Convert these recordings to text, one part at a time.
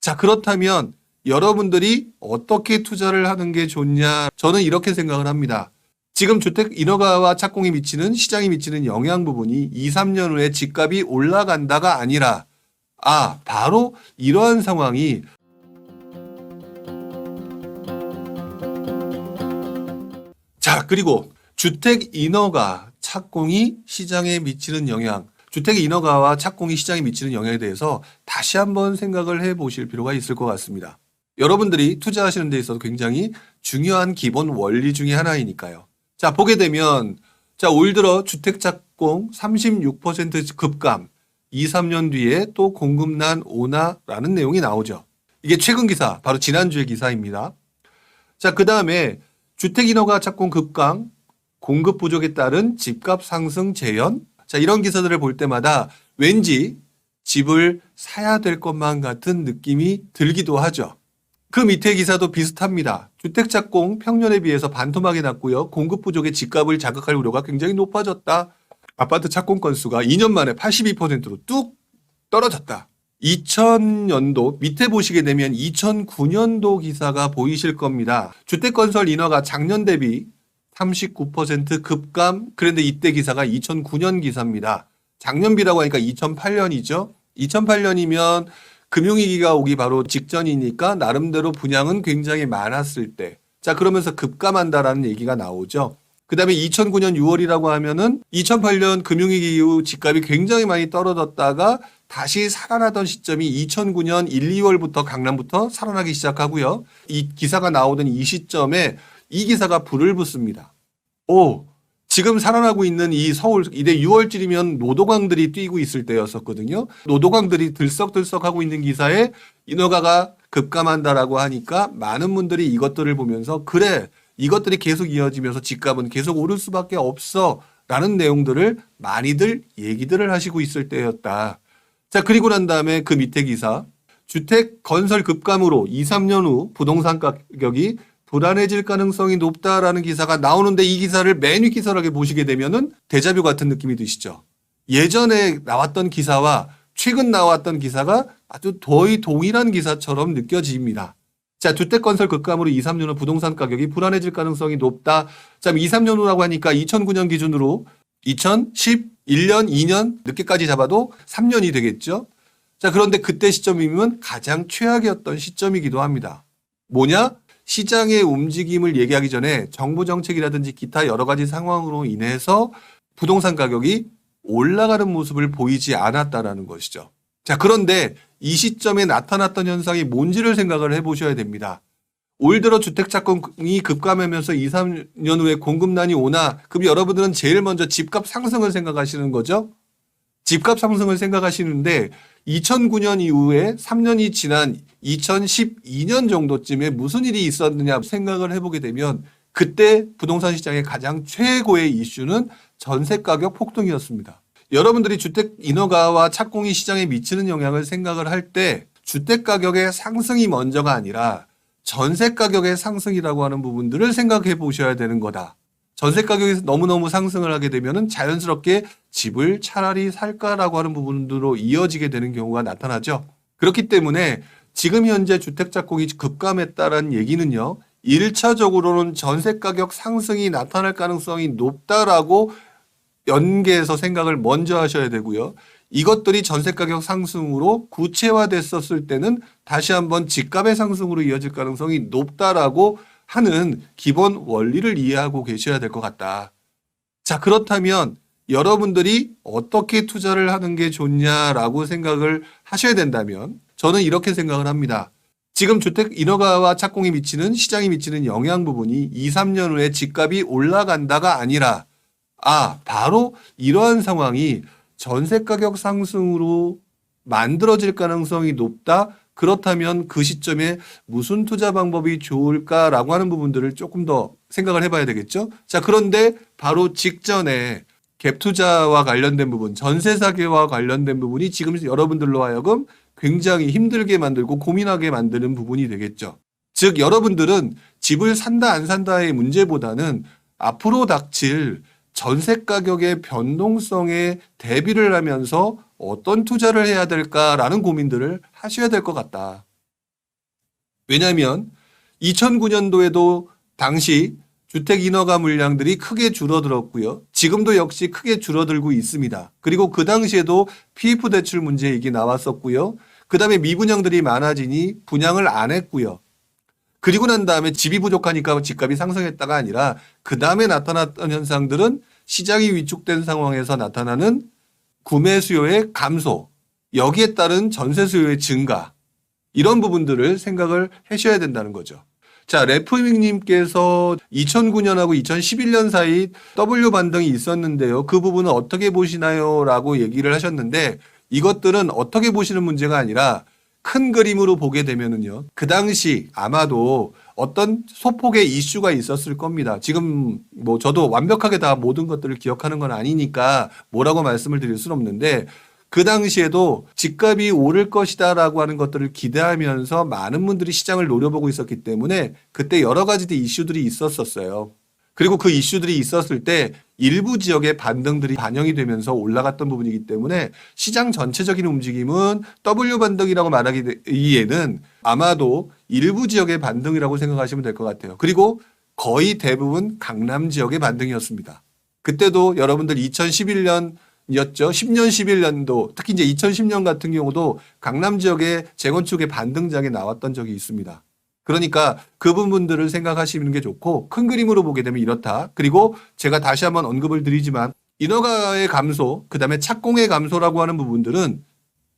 자, 그렇다면 여러분들이 어떻게 투자를 하는 게 좋냐? 저는 이렇게 생각을 합니다. 지금 주택 인허가와 착공이 미치는 시장이 미치는 영향 부분이 2, 3년 후에 집값이 올라간다가 아니라 아, 바로 이러한 상황이 자, 그리고 주택 인허가 착공이 시장에 미치는 영향, 주택 인허가와 착공이 시장에 미치는 영향에 대해서 다시 한번 생각을 해 보실 필요가 있을 것 같습니다. 여러분들이 투자하시는 데 있어서 굉장히 중요한 기본 원리 중에 하나이니까요. 자, 보게 되면 자, 올 들어 주택 착공 36% 급감, 2, 3년 뒤에 또 공급난 오나라는 내용이 나오죠. 이게 최근 기사, 바로 지난주의 기사입니다. 자, 그 다음에 주택 인허가 착공 급강, 공급 부족에 따른 집값 상승 재현. 자, 이런 기사들을 볼 때마다 왠지 집을 사야 될 것만 같은 느낌이 들기도 하죠. 그 밑에 기사도 비슷합니다. 주택 착공 평년에 비해서 반토막이 났고요. 공급 부족의 집값을 자극할 우려가 굉장히 높아졌다. 아파트 착공 건수가 2년 만에 82%로 뚝 떨어졌다. 2000년도 밑에 보시게 되면 2009년도 기사가 보이실 겁니다. 주택 건설 인허가 작년 대비 39% 급감. 그런데 이때 기사가 2009년 기사입니다. 작년비라고 하니까 2008년이죠. 2008년이면 금융위기가 오기 바로 직전이니까 나름대로 분양은 굉장히 많았을 때. 자, 그러면서 급감한다라는 얘기가 나오죠. 그 다음에 2009년 6월이라고 하면은 2008년 금융위기 이후 집값이 굉장히 많이 떨어졌다가 다시 살아나던 시점이 2009년 1, 2월부터 강남부터 살아나기 시작하고요. 이 기사가 나오던 이 시점에 이 기사가 불을 붙습니다. 오, 지금 살아나고 있는 이 서울 이제 6월쯤이면 노도광들이 뛰고 있을 때였었거든요. 노도광들이 들썩들썩 하고 있는 기사에 인허가가 급감한다라고 하니까 많은 분들이 이것들을 보면서 그래 이것들이 계속 이어지면서 집값은 계속 오를 수밖에 없어라는 내용들을 많이들 얘기들을 하시고 있을 때였다. 자 그리고 난 다음에 그 밑에 기사 주택 건설 급감으로 2, 3년 후 부동산 가격이 불안해질 가능성이 높다라는 기사가 나오는데 이 기사를 맨위 기사라게 보시게 되면은 데자뷰 같은 느낌이 드시죠. 예전에 나왔던 기사와 최근 나왔던 기사가 아주 거의 동일한 기사처럼 느껴집니다. 자, 주택 건설 급감으로 2, 3년 후 부동산 가격이 불안해질 가능성이 높다. 자, 2, 3년 후라고 하니까 2009년 기준으로 2011년, 2년 늦게까지 잡아도 3년이 되겠죠. 자, 그런데 그때 시점이면 가장 최악이었던 시점이기도 합니다. 뭐냐? 시장의 움직임을 얘기하기 전에 정부 정책이라든지 기타 여러 가지 상황으로 인해서 부동산 가격이 올라가는 모습을 보이지 않았다라는 것이죠. 자, 그런데 이 시점에 나타났던 현상이 뭔지를 생각을 해 보셔야 됩니다. 올 들어 주택 착공이 급감하면서 2, 3년 후에 공급난이 오나 그럼 여러분들은 제일 먼저 집값 상승을 생각하시는 거죠? 집값 상승을 생각하시는데 2009년 이후에 3년이 지난 2012년 정도쯤에 무슨 일이 있었느냐 생각을 해보게 되면 그때 부동산 시장의 가장 최고의 이슈는 전세 가격 폭등이었습니다. 여러분들이 주택 인허가와 착공이 시장에 미치는 영향을 생각을 할 때 주택 가격의 상승이 먼저가 아니라 전세 가격의 상승이라고 하는 부분들을 생각해 보셔야 되는 거다. 전세 가격이 너무너무 상승을 하게 되면은 자연스럽게 집을 차라리 살까라고 하는 부분으로 이어지게 되는 경우가 나타나죠. 그렇기 때문에 지금 현재 주택 착공이 급감했다라는 얘기는요. 1차적으로는 전세 가격 상승이 나타날 가능성이 높다라고 연계해서 생각을 먼저 하셔야 되고요. 이것들이 전세 가격 상승으로 구체화됐었을 때는 다시 한번 집값의 상승으로 이어질 가능성이 높다라고 하는 기본 원리를 이해하고 계셔야 될 것 같다. 자, 그렇다면 여러분들이 어떻게 투자를 하는 게 좋냐라고 생각을 하셔야 된다면 저는 이렇게 생각을 합니다. 지금 주택 인허가와 착공이 미치는 시장이 미치는 영향 부분이 2, 3년 후에 집값이 올라간다가 아니라 아, 바로 이러한 상황이 전세 가격 상승으로 만들어질 가능성이 높다. 그렇다면 그 시점에 무슨 투자 방법이 좋을까라고 하는 부분들을 조금 더 생각을 해봐야 되겠죠. 자, 그런데 바로 직전에 갭 투자와 관련된 부분, 전세 사기와 관련된 부분이 지금 여러분들로 하여금 굉장히 힘들게 만들고 고민하게 만드는 부분이 되겠죠. 즉, 여러분들은 집을 산다 안 산다의 문제보다는 앞으로 닥칠 전세 가격의 변동성에 대비를 하면서 어떤 투자를 해야 될까라는 고민들을 하셔야 될 것 같다. 왜냐하면 2009년도에도 당시 주택 인허가 물량들이 크게 줄어들었고요. 지금도 역시 크게 줄어들고 있습니다. 그리고 그 당시에도 PF 대출 문제 얘기 나왔었고요. 그 다음에 미분양들이 많아지니 분양을 안 했고요. 그리고 난 다음에 집이 부족하니까 집값이 상승했다가 아니라 그 다음에 나타났던 현상들은 시장이 위축된 상황에서 나타나는 구매 수요의 감소, 여기에 따른 전세 수요의 증가, 이런 부분들을 생각을 하셔야 된다는 거죠. 자, 레프밍님께서 2009년하고 2011년 사이 W 반등이 있었는데요. 그 부분은 어떻게 보시나요? 라고 얘기를 하셨는데 이것들은 어떻게 보시는 문제가 아니라 큰 그림으로 보게 되면은요. 그 당시 아마도 어떤 소폭의 이슈가 있었을 겁니다. 지금 뭐 저도 완벽하게 다 모든 것들을 기억하는 건 아니니까 뭐라고 말씀을 드릴 수는 없는데 그 당시에도 집값이 오를 것이다라고 하는 것들을 기대하면서 많은 분들이 시장을 노려보고 있었기 때문에 그때 여러 가지 이슈들이 있었었어요. 그리고 그 이슈들이 있었을 때 일부 지역의 반등들이 반영이 되면서 올라갔던 부분이기 때문에 시장 전체적인 움직임은 W 반등이라고 말하기에는 아마도 일부 지역의 반등이라고 생각하시면 될 것 같아요. 그리고 거의 대부분 강남 지역의 반등이었습니다. 그때도 여러분들 2011년 이었죠. 10년, 11년도 특히 이제 2010년 같은 경우도 강남 지역의 재건축의 반등장에 나왔던 적이 있습니다. 그러니까 그 부분들을 생각하시는 게 좋고 큰 그림으로 보게 되면 이렇다. 그리고 제가 다시 한번 언급을 드리지만 인허가의 감소, 그다음에 착공의 감소라고 하는 부분들은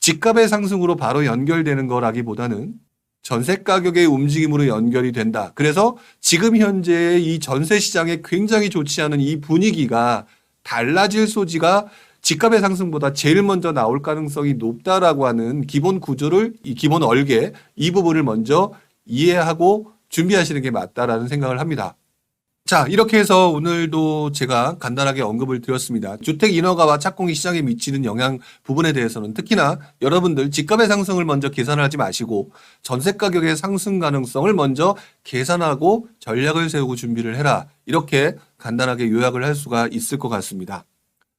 집값의 상승으로 바로 연결되는 거라기보다는 전세 가격의 움직임으로 연결이 된다. 그래서 지금 현재 이 전세 시장에 굉장히 좋지 않은 이 분위기가 달라질 소지가 집값의 상승보다 제일 먼저 나올 가능성이 높다라고 하는 기본 구조를 이 기본 얼개 이 부분을 먼저 이해하고 준비하시는 게 맞다라는 생각을 합니다. 자, 이렇게 해서 오늘도 제가 간단하게 언급을 드렸습니다. 주택 인허가와 착공이 시장에 미치는 영향 부분에 대해서는 특히나 여러분들 집값의 상승을 먼저 계산을 하지 마시고 전세 가격의 상승 가능성을 먼저 계산하고 전략을 세우고 준비를 해라. 이렇게 간단하게 요약을 할 수가 있을 것 같습니다.